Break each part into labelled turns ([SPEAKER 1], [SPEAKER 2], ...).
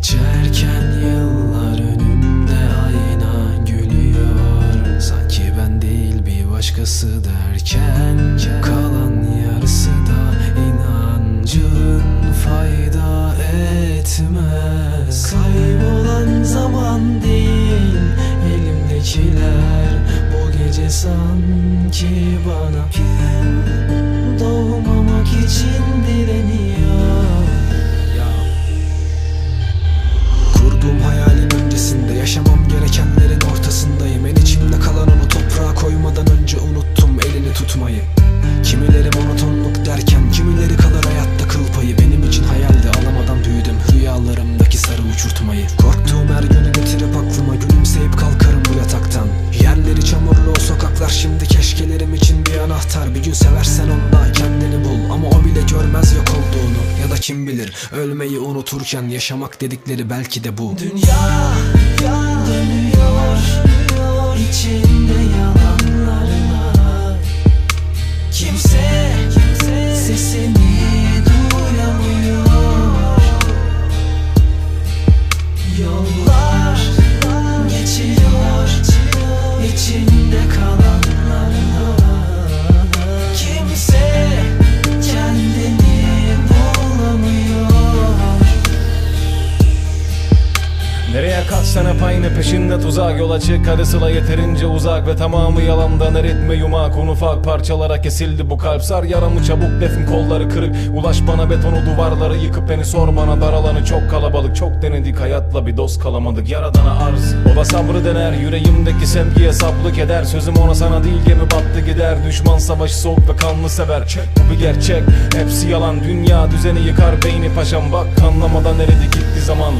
[SPEAKER 1] Geçerken yıllar önümde ayna gülüyor. Sanki ben değil bir başkası derken Kalan yarısı da inancın fayda etmez. Kaybolan zaman değil elimdekiler. Bu gece sanki bana doğmamak için direniyor kim bilir? Ölmeyi unuturken Yaşamak dedikleri belki de bu. Dünya dönüyor
[SPEAKER 2] Nereye kaçsan hep aynı peşinde tuzak Yol açık hadi sıla yeterince uzak Ve tamamı yalandan eritme yumak. Un ufak parçalara kesildi bu kalp. Sar yaramı çabuk defin kolları kırık. Ulaş bana betonu duvarları yıkıp beni sor bana. Dar alanı çok kalabalık çok denedik. Hayatla bir dost kalamadık. Yaradana arz. O da sabrı dener Yüreğimdeki sevgiye saplık eder. Sözüm ona sana değil gemi battı gider. Düşman savaşı soğuk ve kanlı sever. Çek bu bir gerçek. Hepsi yalan. Dünya düzeni yıkar beyni paşam. Bak anlamadan eridi gitti zaman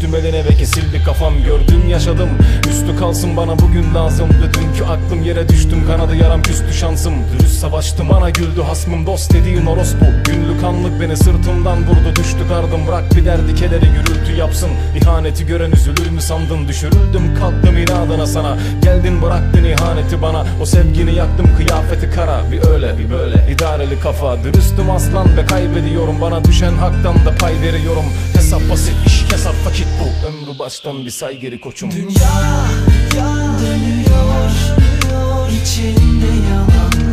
[SPEAKER 2] Düştüm eline ve kesildi kafam. Gördüm yaşadım. Üstü kalsın bana bugün lazım. Ve dünkü aklım yere düştüm. Kanadı yaram küstü şansım. Dürüst savaştım bana güldü hasmım. Dost dediğin orospu. Günlük anlık beni sırtımdan vurdu. Düştü kardım bırak bir derdi kederi gürültü yapsın. İhaneti gören üzülür mü sandın? Düşürüldüm kalktım inadına sana. Geldin bıraktın ihaneti bana. O sevgini yaktım kıyafeti kara. Bir öyle bir böyle. İdareli kafa. Dürüstüm aslan ve kaybediyorum. Bana düşen haktan da pay veriyorum Hesap basit iş hesap vakit bu Ömrü baştan bir say geri koçum.
[SPEAKER 1] Dünya dönüyor içinde yalanlarına